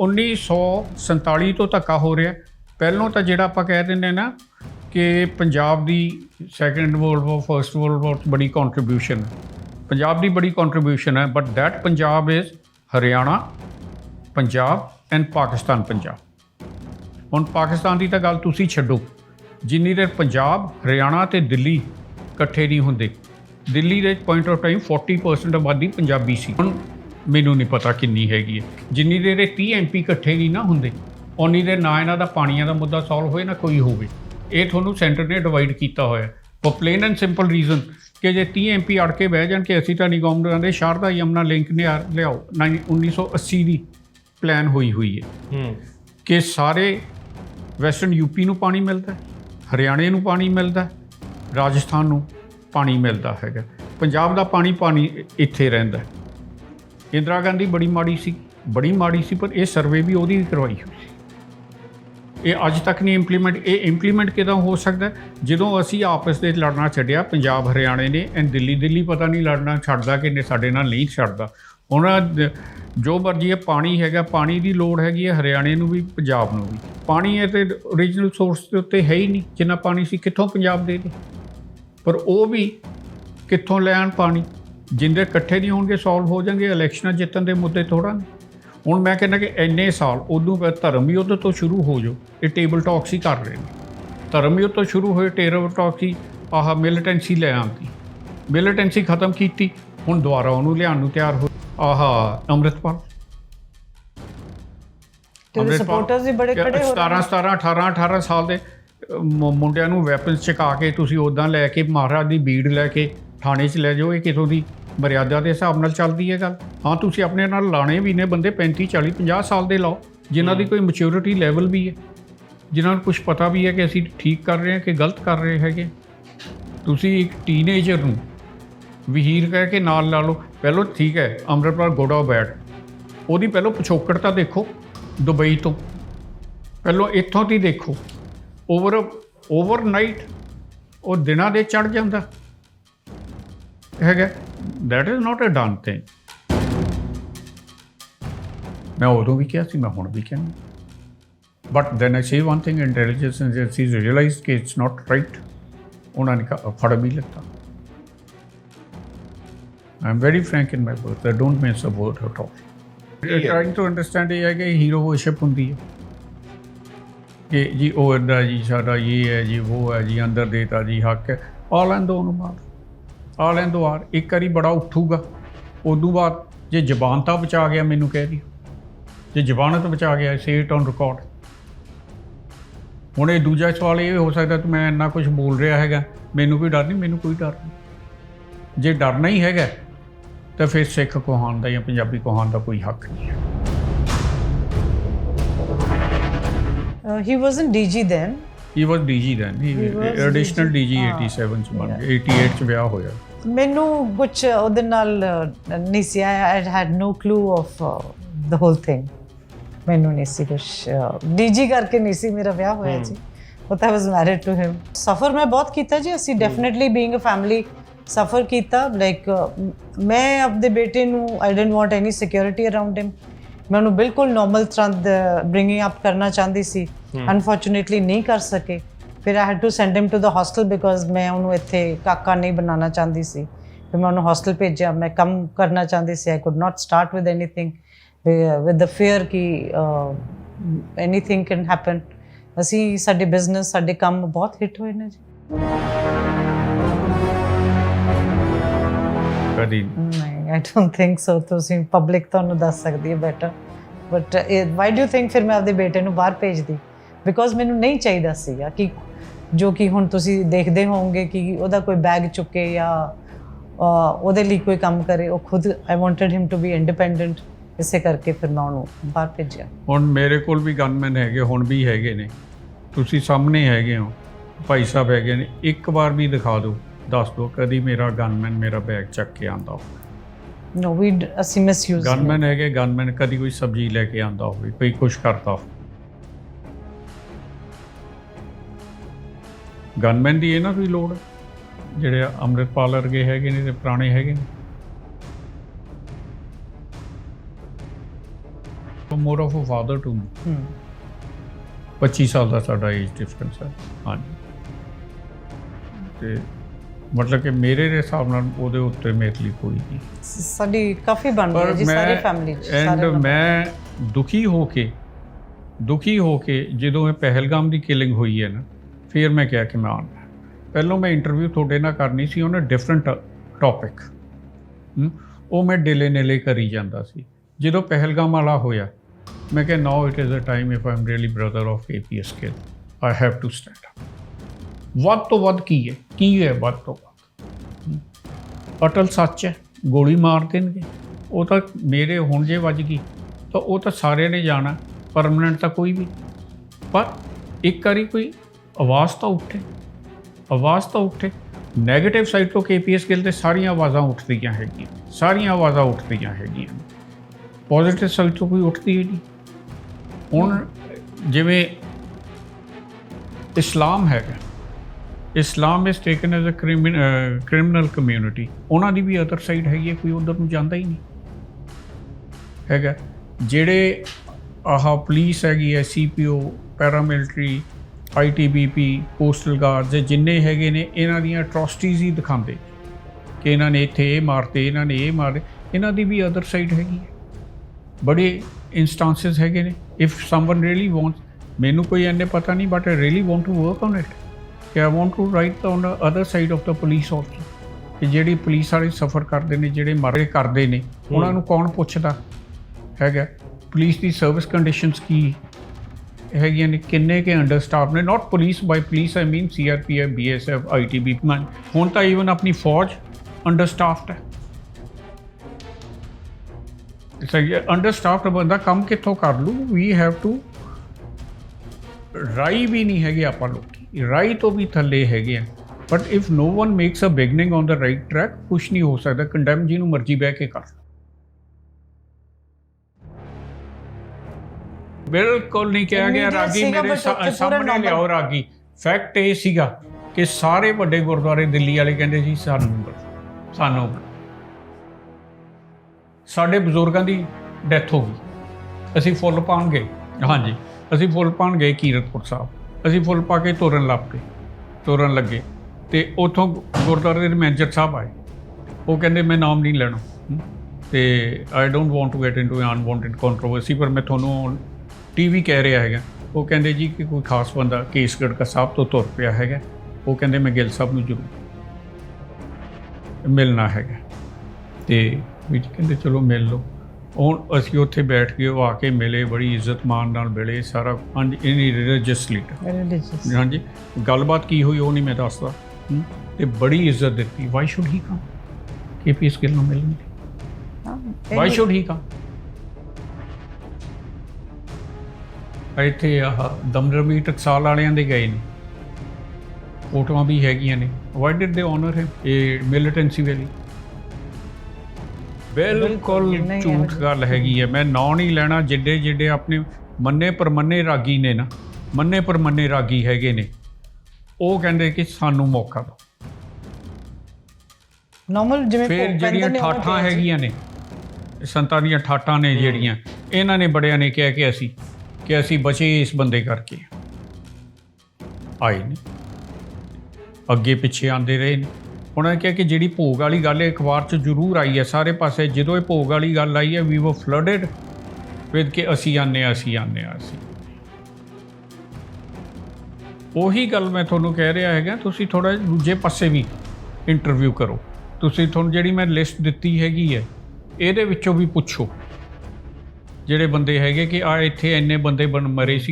1947 ਤੋਂ ਧੱਕਾ ਹੋ ਰਿਹਾ ਪਹਿਲੋਂ ਤਾਂ ਜਿਹੜਾ ਆਪਾਂ ਕਹਿ ਦਿੰਦੇ ਨਾ ਕਿ ਪੰਜਾਬ ਦੀ second world war first world war ਬੜੀ ਕੰਟਰੀਬਿਊਸ਼ਨ ਪੰਜਾਬ ਦੀ ਬੜੀ ਕੰਟਰੀਬਿਊਸ਼ਨ ਹੈ but that Punjab is Haryana, Punjab and Pakistan Punjab. ਹੁਣ ਪਾਕਿਸਤਾਨ ਦੀ ਤਾਂ ਗੱਲ ਤੁਸੀਂ ਛੱਡੋ। ਜਿੰਨੀ ਦੇਰ ਪੰਜਾਬ, ਹਰਿਆਣਾ ਤੇ ਦਿੱਲੀ ਇਕੱਠੇ ਨਹੀਂ ਹੁੰਦੇ, ਦਿੱਲੀ ਦੇ ਪੁਆਇੰਟ ਆਫ ਟਾਈਮ 40% ਆਬਾਦੀ ਪੰਜਾਬੀ ਸੀ। ਹੁਣ ਮੈਨੂੰ ਨਹੀਂ ਪਤਾ ਕਿੰਨੀ ਹੈਗੀ ਹੈ। ਜਿੰਨੀ ਦੇਰ ਇਹ 30 ਐਮਪੀ ਇਕੱਠੇ ਨਹੀਂ ਨਾ ਹੁੰਦੇ ਉਨੀ ਦੇਰ ਨਾ ਇਹਨਾਂ ਦਾ ਪਾਣੀਆਂ ਦਾ ਮੁੱਦਾ ਸੋਲਵ ਹੋਏ ਨਾ ਕੋਈ ਹੋਵੇ। ਇਹ ਤੁਹਾਨੂੰ ਸੈਂਟਰ ਨੇ ਡਿਵਾਈਡ ਕੀਤਾ ਹੋਇਆ for plain and simple reason ਕਿ ਜੇ 30 ਐਮਪੀ ਅੜ ਕੇ ਬਹਿ ਜਾਣ ਕਿ ਅਸੀਂ ਤਾਂ ਨਹੀਂ ਗਵਰਨਮੈਂਟ ਦੇ ਸ਼ਾਰਦਾ ਯਮਨਾ ਲਿੰਕ ਨੇ ਲਿਆਓ। 1980 ਦੀ ਪਲਾਨ ਹੋਈ ਹੋਈ ਹੈ। ਹੂੰ। ਕਿ ਸਾਰੇ ਵੈਸਟਰਨ ਯੂਪੀ ਨੂੰ ਪਾਣੀ ਮਿਲਦਾ ਹੈ, ਹਰਿਆਣੇ ਨੂੰ ਪਾਣੀ ਮਿਲਦਾ ਹੈ, ਰਾਜਸਥਾਨ ਨੂੰ ਪਾਣੀ ਮਿਲਦਾ ਹੈਗਾ। ਪੰਜਾਬ ਦਾ ਪਾਣੀ ਪਾਣੀ ਇੱਥੇ ਰਹਿੰਦਾ ਹੈ। ਇੰਦਰਾ ਗਾਂਧੀ ਬੜੀ ਮਾੜੀ ਸੀ, ਬੜੀ ਮਾੜੀ ਸੀ, ਪਰ ਇਹ ਸਰਵੇ ਵੀ ਉਹਦੀ ਕਰਵਾਈ ਹੋਈ ਸੀ। ਇਹ ਅੱਜ ਤੱਕ ਨਹੀਂ ਇੰਪਲੀਮੈਂਟ ਇਹ ਇੰਪਲੀਮੈਂਟ ਕਿਦਾਂ ਹੋ ਸਕਦਾ? ਜਦੋਂ ਅਸੀਂ ਆਪਸ ਦੇ ਲੜਨਾ ਛੱਡਿਆ, ਪੰਜਾਬ ਹਰਿਆਣੇ ਨੇ ਐਂ ਦਿੱਲੀ ਦਿੱਲੀ ਪਤਾ ਨਹੀਂ ਲੜਨਾ ਛੱਡਦਾ ਕਿ ਨੇ ਸਾਡੇ ਨਾਲ ਨਹੀਂ ਛੱਡਦਾ। ਹੁਣ ਜੋ ਮਰਜ਼ੀ ਹੈ ਪਾਣੀ ਹੈਗਾ, ਪਾਣੀ ਦੀ ਲੋੜ ਹੈਗੀ ਹੈ, ਹਰਿਆਣੇ ਨੂੰ ਵੀ, ਪੰਜਾਬ ਨੂੰ ਵੀ। ਪਾਣੀ ਇਹ ਤੇ ਓਰੀਜਨਲ ਸੋਰਸ ਦੇ ਉੱਤੇ ਹੈ ਹੀ ਨਹੀਂ, ਜਿੰਨਾ ਪਾਣੀ ਸੀ ਕਿੱਥੋਂ ਪੰਜਾਬ ਦੇ ਦੇ ਪਰ ਉਹ ਵੀ ਕਿੱਥੋਂ ਲੈਣ ਪਾਣੀ? ਜਿੰਦੇ ਇਕੱਠੇ ਨਹੀਂ ਹੋਣਗੇ ਸੋਲਵ ਹੋ ਜਾਣਗੇ ਇਲੈਕਸ਼ਨਾਂ ਜਿੱਤਣ ਦੇ ਮੁੱਦੇ ਥੋੜਾ ਨੇ। ਹੁਣ ਮੈਂ ਕਹਿੰਦਾ ਕਿ ਇੰਨੇ ਸਾਲ ਉਦੋਂ ਧਰਮ ਯੁੱਧ ਤੋਂ ਸ਼ੁਰੂ ਹੋ ਜੋ ਇਹ ਟੇਬਲ ਟਾਕਸ ਹੀ ਕਰ ਰਹੇ ਨੇ। ਧਰਮ ਯੁੱਧ ਤੋਂ ਸ਼ੁਰੂ ਹੋਏ ਟੇਬਲ ਟਾਕਸ ਹੀ ਆਹ ਮਿਲੀਟੈਂਸੀ ਲੈ ਆਂਦੀ। ਮਿਲੀਟੈਂਸੀ ਖਤਮ ਕੀਤੀ ਹੁਣ ਦੁਬਾਰਾ ਉਹਨੂੰ ਲਿਆਉਣ ਨੂੰ ਤਿਆਰ ਹੋ ਆਹ ਅੰਮ੍ਰਿਤਪਾਲ। ਤੇ ਸਪੋਰਟਰਸ ਵੀ ਬੜੇ ਖੜੇ ਹੋ 17 17 18 18 ਸਾਲ ਦੇ ਮੁੰਡਿਆਂ ਨੂੰ ਵੈਪਨਸ ਚਕਾ ਕੇ ਤੁਸੀਂ ਉਦਾਂ ਲੈ ਕੇ ਮਹਾਰਾਜ ਦੀ ਬੀੜ ਲੈ ਕੇ ਥਾਣੇ 'ਚ ਲੈ ਜਾਓ ਇਹ ਕਿਤੋਂ ਦੀ ਮਰਿਆਦਾ ਦੇ ਹਿਸਾਬ ਨਾਲ ਚੱਲਦੀ ਹੈ ਗੱਲ। ਹਾਂ ਤੁਸੀਂ ਆਪਣੇ ਨਾਲ ਲਾਣੇ ਵੀ ਨੇ ਬੰਦੇ 35 40 50 ਸਾਲ ਦੇ ਲਾਓ ਜਿਨ੍ਹਾਂ ਦੀ ਕੋਈ ਮੈਚੁਰਿਟੀ ਲੈਵਲ ਵੀ ਹੈ। ਜਿਨ੍ਹਾਂ ਨੂੰ ਕੁਝ ਪਤਾ ਵੀ ਹੈ ਕਿ ਅਸੀਂ ਠੀਕ ਕਰ ਰਹੇ ਹਾਂ ਕਿ ਗਲਤ ਕਰ ਰਹੇ ਹੈਗੇ। ਤੁਸੀਂ ਇੱਕ ਟੀਨੇਜਰ ਨੂੰ ਵਹੀਰ ਕਹਿ ਕੇ ਨਾਲ ਲਾ ਲਓ। ਪਹਿਲਾਂ ਠੀਕ ਹੈ ਅੰਮ੍ਰਿਤਪਾਲ ਗੁੱਡ ਬੈਡ ਉਹਦੀ ਪਹਿਲਾਂ ਪਿਛੋਕੜ ਤਾਂ ਦੇਖੋ ਦੁਬਈ ਤੋਂ। ਪਹਿਲਾਂ ਇੱਥੋਂ ਦੀ ਦੇਖੋ। ਓਵਰ ਓਵਰਨਾਈਟ ਉਹ ਦਿਨਾਂ ਦੇ ਚੜ ਜਾਂਦਾ। ਹੈਗਾ। That is not a done thing ਮੈਂ ਉਦੋਂ ਵੀ ਕਿਹਾ ਸੀ ਮੈਂ ਹੁਣ ਵੀ ਕਹਿੰਦਾ but then I say one thing intelligence agencies realised ਕਿ ਇਟਸ ਨਾਟ ਰਾਈਟ ਉਹਨਾਂ ਨੇ ਕਿਹਾ ਫੜ ਵੀ ਲਿੱਤਾ। I am very frank in my word I don't miss a word at all trying to understand ਇਹ ਹੈ ਕਿ ਹੀਰੋ ਵਰਸ਼ਿਪ ਹੁੰਦੀ ਹੈ। ਕਿ ਜੀ ਉਹ ਇੱਦਾਂ ਜੀ ਸਾਡਾ ਇਹ ਹੈ ਜੀ ਉਹ ਹੈ ਜੀ ਅੰਦਰ ਦੇਤਾ ਜੀ ਹੱਕ ਹੈ। ਆ ਲੈਣ ਦੋ ਉਹਨੂੰ ਬਾਹਰ ਆ ਲੈਣ ਦੋ ਬਾਹਰ ਇੱਕ ਵਾਰੀ ਬੜਾ ਉੱਠੂਗਾ। ਉਦੋਂ ਬਾਅਦ ਜੇ ਜ਼ਬਾਨ ਤਾਂ ਬਚਾ ਗਿਆ ਮੈਨੂੰ ਕਹਿ ਦਿਓ ਜੇ ਜ਼ਬਾਨਤ ਬਚਾ ਗਿਆ ਸੇਟ ਔਨ ਰਿਕਾਰਡ ਹੁਣ ਇਹ ਦੂਜਾ ਸਵਾਲ ਇਹ ਹੋ ਸਕਦਾ ਕਿ ਮੈਂ ਇੰਨਾ ਕੁਝ ਬੋਲ ਰਿਹਾ ਹੈਗਾ, ਮੈਨੂੰ ਕੋਈ ਡਰ ਨਹੀਂ, ਮੈਨੂੰ ਕੋਈ ਡਰ ਨਹੀਂ। ਜੇ ਡਰਨਾ ਹੀ ਹੈਗਾ, ਤਾਂ ਫਿਰ ਸਿੱਖ ਕਹਾਣ ਦਾ ਜਾਂ ਪੰਜਾਬੀ ਕਹਾਣ ਦਾ ਕੋਈ ਹੱਕ ਨਹੀਂ ਹੈ। He wasn't DG then he was DG then he He was additional DG ਹਾਂ। 87 ਚ ਬਣ ਗਿਆ 88 ਚ ਵਿਆਹ ਹੋਇਆ। ਮੈਨੂੰ ਕੁਝ ਉਹਦੇ ਨਾਲ ਅਹ, ਨਹੀਂ ਸੀ I had no clue of the whole thing ਮੈਨੂੰ ਨਹੀਂ ਸੀ ਕੁਝ ਡੀਜੀ ਕਰਕੇ ਨਹੀਂ ਸੀ ਮੇਰਾ ਵਿਆਹ ਹੋਇਆ ਜੀ। But I was married to him ਸਫਰ ਮੈਂ ਬਹੁਤ ਕੀਤਾ ਜੀ ਅਸੀਂ ਡੈਫੀਨਿਟਲੀ ਬੀਇੰਗ ਅ ਫੈਮਿਲੀ ਸਫਰ ਕੀਤਾ। ਲਾਈਕ ਮੈਂ ਆਪਦੇ ਬੇਟੇ ਨੂੰ I didn't want any security around him ਮੈਂ ਉਹਨੂੰ ਬਿਲਕੁਲ ਨਾਰਮਲ ਤਰ੍ਹਾਂ ਬ੍ਰਿੰਗਿੰਗ ਅਪ ਕਰਨਾ ਚਾਹੁੰਦੀ ਸੀ। ਅਨਫੋਰਚੂਨੇਟਲੀ ਨਹੀਂ ਕਰ ਸਕੇ। ਫਿਰ I had to send him to the hostel because ਮੈਂ ਉਹਨੂੰ ਇੱਥੇ ਕਾਕਾ ਨਹੀਂ ਬਣਾਉਣਾ ਚਾਹੁੰਦੀ ਸੀ। ਫਿਰ ਮੈਂ ਉਹਨੂੰ ਹੌਸਟਲ ਭੇਜਿਆ। ਮੈਂ ਕੰਮ ਕਰਨਾ ਚਾਹੁੰਦੀ ਸੀ। I could not start with anything with the fear ਕਿ ਐਨੀਥਿੰਗ ਕੈਨ ਹੈਪਨ ਅਸੀਂ ਸਾਡੇ ਬਿਜ਼ਨਸ ਸਾਡੇ ਕੰਮ ਬਹੁਤ ਹਿੱਟ ਹੋਏ ਨੇ ਜੀ। ਕਦੀ ਨਹੀਂ ਆਈ ਡੋਨਟ ਥਿੰਕ ਸੋ ਤੁਸੀਂ ਪਬਲਿਕ ਤੁਹਾਨੂੰ ਦੱਸ ਸਕਦੀ ਹੈ better but why do think ਫਿਰ ਮੈਂ ਆਪਦੇ ਬੇਟੇ ਨੂੰ ਬਾਹਰ ਭੇਜਦੀ? ਬਿਕੋਜ਼ ਮੈਨੂੰ ਨਹੀਂ ਚਾਹੀਦਾ ਸੀਗਾ ਕਿ ਜੋ ਕਿ ਹੁਣ ਤੁਸੀਂ ਦੇਖਦੇ ਹੋਵੋਗੇ ਕਿ ਉਹਦਾ ਕੋਈ ਬੈਗ ਚੁੱਕੇ ਜਾਂ ਉਹਦੇ ਲਈ ਕੋਈ ਕੰਮ ਕਰੇ, ਉਹ ਖੁਦ I wanted him to be independent ਇਸੇ ਕਰਕੇ ਫਿਰ ਮੈਂ ਉਹਨੂੰ ਬਾਹਰ ਭੇਜਿਆ। ਹੁਣ ਮੇਰੇ ਕੋਲ ਵੀ ਗਨਮੈਨ ਹੈਗੇ, ਹੁਣ ਵੀ ਹੈਗੇ ਨੇ। ਤੁਸੀਂ ਸਾਹਮਣੇ ਹੈਗੇ ਹੋ, ਭਾਈ ਸਾਹਿਬ ਹੈਗੇ ਨੇ। ਇੱਕ ਵਾਰ ਵੀ ਦਿਖਾ ਦਿਓ, ਦੱਸ ਦਿਓ ਕਦੀ ਮੇਰਾ ਗਨਮੈਨ ਮੇਰਾ ਬੈਗ ਚੱਕ ਕੇ ਆਂਦਾ ਹੋਵੇ। ਨੋ ਵੀ ਅਸੀਂ ਮਿਸਯੂਜ਼ ਗਨਮੈਨ ਹੈਗੇ ਗਨਮੈਨ ਕਦੀ ਕੋਈ ਸਬਜ਼ੀ ਲੈ ਕੇ ਆਂਦਾ ਹੋਵੇ ਕੋਈ ਕੁਛ ਕਰਦਾ ਹੋਵੇ। ਗਨਮੈਨ ਦੀ ਇਹ ਨਾ ਕੋਈ ਲੋੜ। ਜਿਹੜੇ ਅੰਮ੍ਰਿਤਪਾਲ ਵਰਗੇ ਹੈਗੇ ਨੇ ਤੇ ਪੁਰਾਣੇ ਹੈਗੇ ਨੇ। More of a father to me ਹੂੰ। 25 ਸਾਲ ਦਾ ਸਾਡਾ ਏਜ ਡਿਫਰੈਂਸ ਹੈ। ਹਾਂਜੀ। ਤੇ ਮਤਲਬ ਕਿ ਮੇਰੇ ਦੇ ਹਿਸਾਬ ਨਾਲ ਉਹਦੇ ਉੱਤੇ ਮੇਰੇ ਲਈ ਕੋਈ ਨਹੀਂ ਸਾਡੀ ਕਾਫੀ ਬਣ ਗਈ ਜੀ ਸਾਰੀ ਫੈਮਿਲੀ ਚ ਐਂਡ। ਮੈਂ ਦੁਖੀ ਹੋ ਕੇ ਦੁਖੀ ਹੋ ਕੇ ਜਦੋਂ ਇਹ ਪਹਿਲਗਾਮ ਦੀ ਕਿਲਿੰਗ ਹੋਈ ਹੈ ਨਾ ਫਿਰ ਮੈਂ ਕਿਹਾ ਕਿ ਮੈਂ ਆਉਣਾ। ਪਹਿਲਾਂ ਮੈਂ ਇੰਟਰਵਿਊ ਤੁਹਾਡੇ ਨਾਲ ਕਰਨੀ ਸੀ ਉਹਨੇ ਡਿਫਰੈਂਟ ਟੌਪਿਕ ਉਹ ਮੈਂ ਡਿਲੇ ਨੇਲੇ ਕਰੀ ਜਾਂਦਾ ਸੀ ਜਦੋਂ ਪਹਿਲਗਾਮ ਵਾਲਾ ਹੋਇਆ ਮੈਂ ਕਿਹਾ now it is a time if am really brother of A P S kill I have to stand up ਵੱਧ ਤੋਂ ਵੱਧ ਕੀ ਹੈ? ਕੀ ਹੈ ਵੱਧ ਤੋਂ ਵੱਧ? ਅਟਲ ਸੱਚ ਹੈ, ਗੋਲੀ ਮਾਰ ਦੇਣਗੇ। ਉਹ ਤਾਂ ਮੇਰੇ ਹੁਣ ਜੇ ਵੱਜ ਗਈ, ਤਾਂ ਉਹ ਤਾਂ ਸਾਰਿਆਂ ਨੇ ਜਾਣਾ ਪਰਮਨੈਂਟ ਤਾਂ ਕੋਈ ਵੀ ਪਰ ਇੱਕ ਵਾਰੀ ਕੋਈ ਆਵਾਜ਼ ਤਾਂ ਉੱਠੇ, ਆਵਾਜ਼ ਤਾਂ ਉੱਠੇ। 네ਗੇਟਿਵ ਸਾਈਡ ਤੋਂ ਕੇਪੀਐਸ ਗਿੱਲ ਤੇ ਸਾਰੀਆਂ ਆਵਾਜ਼ਾਂ ਉੱਠਦੀਆਂ ਹੈਗੀਆਂ, ਸਾਰੀਆਂ ਆਵਾਜ਼ਾਂ ਉੱਠਦੀਆਂ ਹੈਗੀਆਂ। ਪੋਜ਼ਿਟਿਵ ਸਾਈਡ ਤੋਂ ਕੋਈ ਉੱਠਦੀ ਹੀ ਨਹੀਂ। ਹੁਣ ਜਿਵੇਂ ਇਸਲਾਮ ਹੈਗਾ Islam is taken as a criminal community ਉਹਨਾਂ ਦੀ ਵੀ ਅਦਰ ਸਾਈਡ ਹੈਗੀ ਹੈ, ਕੋਈ ਉਧਰ ਨੂੰ ਜਾਂਦਾ ਹੀ ਨਹੀਂ। ਹੈਗਾ। ਜਿਹੜੇ ਆਹ ਪੁਲਿਸ ਹੈਗੀ ਹੈ CPO paramilitary ITBP postal guards ਇਹ ਜਿੰਨੇ ਹੈਗੇ ਨੇ, ਇਹਨਾਂ ਦੀਆਂ ਅਟਰੋਸਿਟੀਜ਼ ਹੀ ਦਿਖਾਉਂਦੇ। ਕਿ ਇਹਨਾਂ ਨੇ ਇੱਥੇ ਇਹ ਮਾਰਤੇ, ਇਹਨਾਂ ਨੇ ਇਹ ਮਾਰੇ ਇਹਨਾਂ ਦੀ ਵੀ ਅਦਰ ਸਾਈਡ ਹੈਗੀ ਹੈ। ਬੜੇ ਇਨਸਟੈਂਸਸ ਹੈਗੇ ਨੇ। ਇਫ ਸਮਵਨ ਰੀਅਲੀ ਵਾਂਟਸ ਮੈਨੂੰ ਕੋਈ ਐਨੇ ਪਤਾ ਨਹੀਂ but I really want to work on it ਕਿ I want to write on the other side of the police also ਕਿ ਜਿਹੜੀ ਪੁਲਿਸ ਵਾਲੇ ਸਫਰ ਕਰਦੇ ਨੇ, ਜਿਹੜੇ ਮਰੇ ਕਰਦੇ ਨੇ, ਉਹਨਾਂ ਨੂੰ ਕੌਣ ਪੁੱਛਦਾ? ਹੈਗਾ। ਪੁਲਿਸ ਦੀ ਸਰਵਿਸ ਕੰਡੀਸ਼ਨਸ ਕੀ ਹੈਗੀਆਂ ਨੇ? ਕਿੰਨੇ ਕੇ ਅੰਡਰ ਸਟਾਫ ਨੇ not police by police I mean CRPF BSF ITB ਹੁਣ ਤਾਂ ਈਵਨ ਆਪਣੀ ਫੌਜ ਅੰਡਰ ਸਟਾਫਡ ਹੈ ਸਹੀ ਅੰਡਰ ਸਟਾਫਡ ਬੰਦਾ ਕੰਮ ਕਿੱਥੋਂ ਕਰ ਲੂ? ਵੀ ਹੈਵ ਟੂ ਰਾਈ ਵੀ ਨਹੀਂ ਹੈਗੇ ਆਪਾਂ ਲੋਕ। ਰਾਈ ਤੋਂ ਵੀ ਥੱਲੇ ਹੈਗੇ ਆ। But if no one makes a beginning on the right track ਕੁਛ ਨਹੀਂ ਹੋ ਸਕਦਾ। ਕੰਡੈਮ ਜਿਹਨੂੰ ਮਰਜ਼ੀ ਬਹਿ ਕੇ ਕਰ। ਬਿਲਕੁਲ ਨਹੀਂ ਕਿਹਾ ਗਿਆ। ਰਾਗੀ ਮੇਰੇ ਸਾਹਮਣੇ ਲਿਆਓ ਰਾਗੀ। ਫੈਕਟ ਇਹ ਸੀਗਾ ਕਿ ਸਾਰੇ ਵੱਡੇ ਗੁਰਦੁਆਰੇ ਦਿੱਲੀ ਵਾਲੇ ਕਹਿੰਦੇ ਸੀ ਸਾਨੂੰ ਸਾਨੂੰ ਸਾਡੇ ਬਜ਼ੁਰਗਾਂ ਦੀ ਡੈਥ ਹੋ ਗਈ। ਅਸੀਂ ਫੁੱਲ ਪਾਉਣ ਗਏ। ਹਾਂਜੀ। ਅਸੀਂ ਫੁੱਲ ਪਾਉਣ ਗਏ ਕੀਰਤਪੁਰ ਸਾਹਿਬ। ਅਸੀਂ ਫੁੱਲ ਪਾ ਕੇ ਤੋਰਨ ਲੱਗ ਪਏ ਤੋਰਨ ਲੱਗੇ। ਤੇ ਉਥੋਂ ਗੁਰਦੁਆਰੇ ਦੇ ਮੈਨੇਜਰ ਸਾਹਿਬ ਆਏ। ਉਹ ਕਹਿੰਦੇ ਮੈਂ ਨਾਮ ਨਹੀਂ ਲੈਣਾ। ਹਮ, ਤੇ I don't want to get into unwanted controversy ਪਰ ਮੈਂ ਤੁਹਾਨੂੰ ਟੀਵੀ ਕਹਿ ਰਿਹਾ ਹੈਗਾ। ਉਹ ਕਹਿੰਦੇ ਜੀ ਕਿ ਕੋਈ ਖਾਸ ਬੰਦਾ ਕੇਸਗੜ੍ਹ ਦਾ ਸਾਹਿਬ ਤੋਂ ਤੁਰ ਪਿਆ ਹੈਗਾ। ਉਹ ਕਹਿੰਦੇ ਮੈਂ ਗਿੱਲ ਸਾਹਿਬ ਨੂੰ ਜ਼ਰੂਰ ਮਿਲਣਾ ਹੈਗਾ। ਤੇ ਵੀ ਕਹਿੰਦੇ ਚਲੋ ਮਿਲ ਲਓ। ਹੁਣ ਅਸੀਂ ਉੱਥੇ ਬੈਠ ਕੇ ਉਹ ਆ ਕੇ ਮਿਲੇ ਬੜੀ ਇੱਜ਼ਤ ਮਾਨ ਨਾਲ ਮਿਲੇ ਸਾਰਾ ਹਾਂਜੀ ਇਨੀ ਰਿਲੀਜੀਅਸ ਲੀਡਰ Religious. ਹਾਂਜੀ ਗੱਲਬਾਤ ਕੀ ਹੋਈ ਉਹ ਨਹੀਂ ਮੈਂ ਦੱਸਦਾ। ਤੇ ਬੜੀ ਇੱਜ਼ਤ ਦਿੱਤੀ। Why should he come KPS Gill ਨੂੰ ਮਿਲਣ ਹਾਂ, ਵਾਈ ਸ਼ੁੱਡ ਹੀ ਕਮ ਇੱਥੇ ਆਹ ਦਮਦਮੀ ਟਕਸਾਲ ਵਾਲਿਆਂ ਦੇ ਗਏ ਨੇ। ਫੋਟੋਆਂ ਵੀ ਹੈਗੀਆਂ ਨੇ। Why did they honour him ਇਹ ਮਿਲੀਟੈਂਸੀ ਵੈਲੀ। ਬਿਲਕੁਲ ਝੂਠ ਗੱਲ ਹੈਗੀ ਹੈ। ਮੈਂ ਨਾਂ ਨਹੀਂ ਲੈਣਾ ਜਿੱਡੇ ਜਿੱਡੇ ਆਪਣੇ ਮੰਨੇ ਪਰਮੰਨੇ ਰਾਗੀ ਨੇ ਨਾ ਮੰਨੇ ਪਰਮੰਨੇ ਰਾਗੀ ਹੈਗੇ ਨੇ। ਉਹ ਕਹਿੰਦੇ ਕਿ ਸਾਨੂੰ ਮੌਕਾ ਦਿਓ। normal ਜਿਵੇਂ ਫਿਰ ਜਿਹੜੀਆਂ ਠਾਠਾਂ। ਹੈਗੀਆਂ ਨੇ ਸੰਤਾਂ ਦੀਆਂ ਠਾਠਾਂ ਨੇ ਜਿਹੜੀਆਂ ਇਹਨਾਂ ਨੇ ਬੜਿਆਂ ਨੇ ਕਿਹਾ ਕਿ ਅਸੀਂ ਕਿ ਅਸੀਂ ਬਚੇ ਇਸ ਬੰਦੇ ਕਰਕੇ। ਆਏ ਨੇ। ਅੱਗੇ ਪਿੱਛੇ ਆਂਦੇ ਰਹੇ ਨੇ। ਉਹਨਾਂ ਨੇ ਕਿਹਾ ਕਿ ਜਿਹੜੀ ਭੋਗ ਵਾਲੀ ਗੱਲ ਹੈ ਅਖਬਾਰ 'ਚ ਜ਼ਰੂਰ ਆਈ ਹੈ। ਸਾਰੇ ਪਾਸੇ ਜਦੋਂ ਇਹ ਭੋਗ ਵਾਲੀ ਗੱਲ ਆਈ ਹੈ ਵੀ ਵਰ ਫਲੱਡਡ ਵਿਦ ਕਿ ਅਸੀਂ ਆਨੇ ਹਾਂ, ਅਸੀਂ ਆਨੇ ਹਾਂ, ਅਸੀਂ। ਉਹੀ ਗੱਲ ਮੈਂ ਤੁਹਾਨੂੰ ਕਹਿ ਰਿਹਾ ਹੈਗਾ, ਤੁਸੀਂ ਥੋੜਾ ਦੂਜੇ ਪਾਸੇ ਵੀ ਇੰਟਰਵਿਊ ਕਰੋ। ਤੁਸੀਂ ਤੁਹਾਨੂੰ ਜਿਹੜੀ ਮੈਂ ਲਿਸਟ ਦਿੱਤੀ ਹੈਗੀ ਹੈ, ਇਹਦੇ ਵਿੱਚੋਂ ਵੀ ਪੁੱਛੋ। ਜਿਹੜੇ ਬੰਦੇ ਹੈਗੇ ਕਿ ਆ ਇੱਥੇ ਇੰਨੇ ਬੰਦੇ ਬਣ, ਮਰੇ ਸੀ।